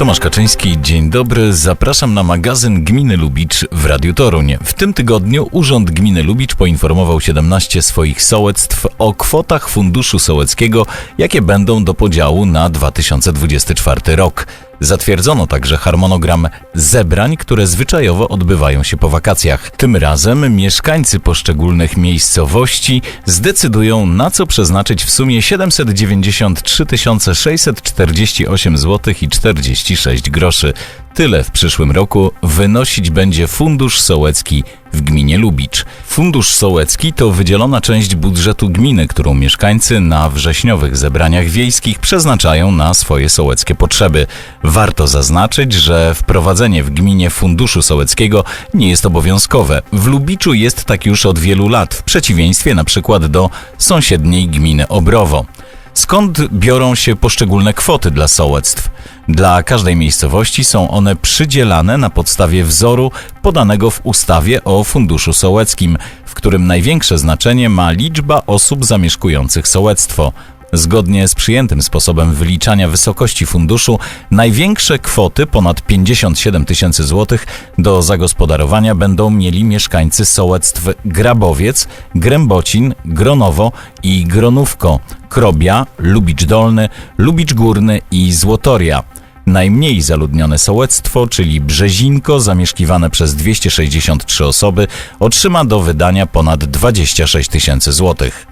Tomasz Kaczyński, dzień dobry. Zapraszam na magazyn Gminy Lubicz w Radiu Toruń. W tym tygodniu Urząd Gminy Lubicz poinformował 17 swoich sołectw o kwotach Funduszu Sołeckiego, jakie będą do podziału na 2024 rok. Zatwierdzono także harmonogram zebrań, które zwyczajowo odbywają się po wakacjach. Tym razem mieszkańcy poszczególnych miejscowości zdecydują, na co przeznaczyć w sumie 793 648 zł i 46 groszy. Tyle w przyszłym roku wynosić będzie Fundusz Sołecki w gminie Lubicz. Fundusz Sołecki to wydzielona część budżetu gminy, którą mieszkańcy na wrześniowych zebraniach wiejskich przeznaczają na swoje sołeckie potrzeby. Warto zaznaczyć, że wprowadzenie w gminie Funduszu Sołeckiego nie jest obowiązkowe. W Lubiczu jest tak już od wielu lat, w przeciwieństwie na przykład do sąsiedniej gminy Obrowo. Skąd biorą się poszczególne kwoty dla sołectw? Dla każdej miejscowości są one przydzielane na podstawie wzoru podanego w ustawie o Funduszu Sołeckim, w którym największe znaczenie ma liczba osób zamieszkujących sołectwo. Zgodnie z przyjętym sposobem wyliczania wysokości funduszu, największe kwoty ponad 57 tysięcy złotych do zagospodarowania będą mieli mieszkańcy sołectw Grabowiec, Grębocin, Gronowo i Gronówko, Krobia, Lubicz Dolny, Lubicz Górny i Złotoria. Najmniej zaludnione sołectwo, czyli Brzezinko, zamieszkiwane przez 263 osoby, otrzyma do wydania ponad 26 tysięcy złotych.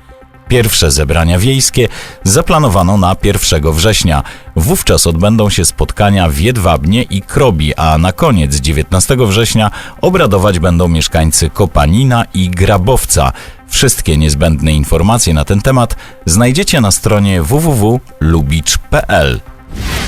Pierwsze zebrania wiejskie zaplanowano na 1 września. Wówczas odbędą się spotkania w Jedwabnie i Krobi, a na koniec 19 września obradować będą mieszkańcy Kopanina i Grabowca. Wszystkie niezbędne informacje na ten temat znajdziecie na stronie www.lubicz.pl.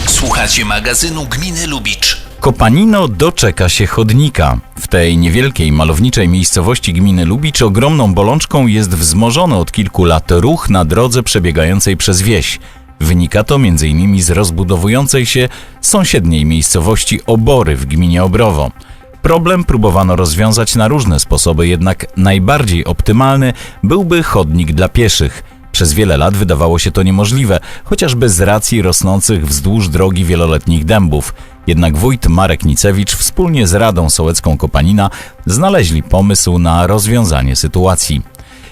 Słuchacie magazynu Gminy Lubicz. Kopanino doczeka się chodnika. W tej niewielkiej malowniczej miejscowości gminy Lubicz ogromną bolączką jest wzmożony od kilku lat ruch na drodze przebiegającej przez wieś. Wynika to m.in. z rozbudowującej się sąsiedniej miejscowości Obory w gminie Obrowo. Problem próbowano rozwiązać na różne sposoby, jednak najbardziej optymalny byłby chodnik dla pieszych. Przez wiele lat wydawało się to niemożliwe, chociażby z racji rosnących wzdłuż drogi wieloletnich dębów. Jednak wójt Marek Nicewicz wspólnie z Radą Sołecką Kopanina znaleźli pomysł na rozwiązanie sytuacji.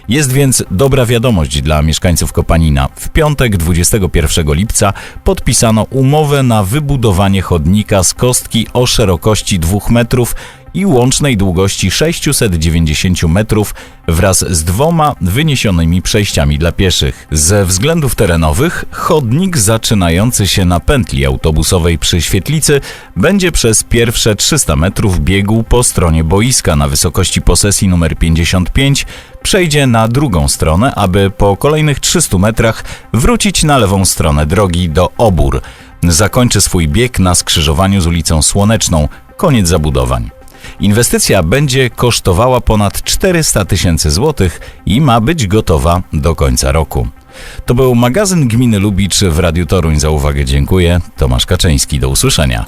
Jest więc dobra wiadomość dla mieszkańców Kopanina. W piątek 21 lipca podpisano umowę na wybudowanie chodnika z kostki o szerokości 2 metrów i łącznej długości 690 metrów wraz z dwoma wyniesionymi przejściami dla pieszych. Ze względów terenowych chodnik zaczynający się na pętli autobusowej przy Świetlicy będzie przez pierwsze 300 metrów biegł po stronie boiska na wysokości posesji numer 55, przejdzie na drugą stronę, aby po kolejnych 300 metrach wrócić na lewą stronę drogi do Obór. Zakończy swój bieg na skrzyżowaniu z ulicą Słoneczną. Koniec zabudowań. Inwestycja będzie kosztowała ponad 400 tysięcy złotych i ma być gotowa do końca roku. To był magazyn Gminy Lubicz w Radiu Toruń. Za uwagę dziękuję. Tomasz Kaczyński. Do usłyszenia.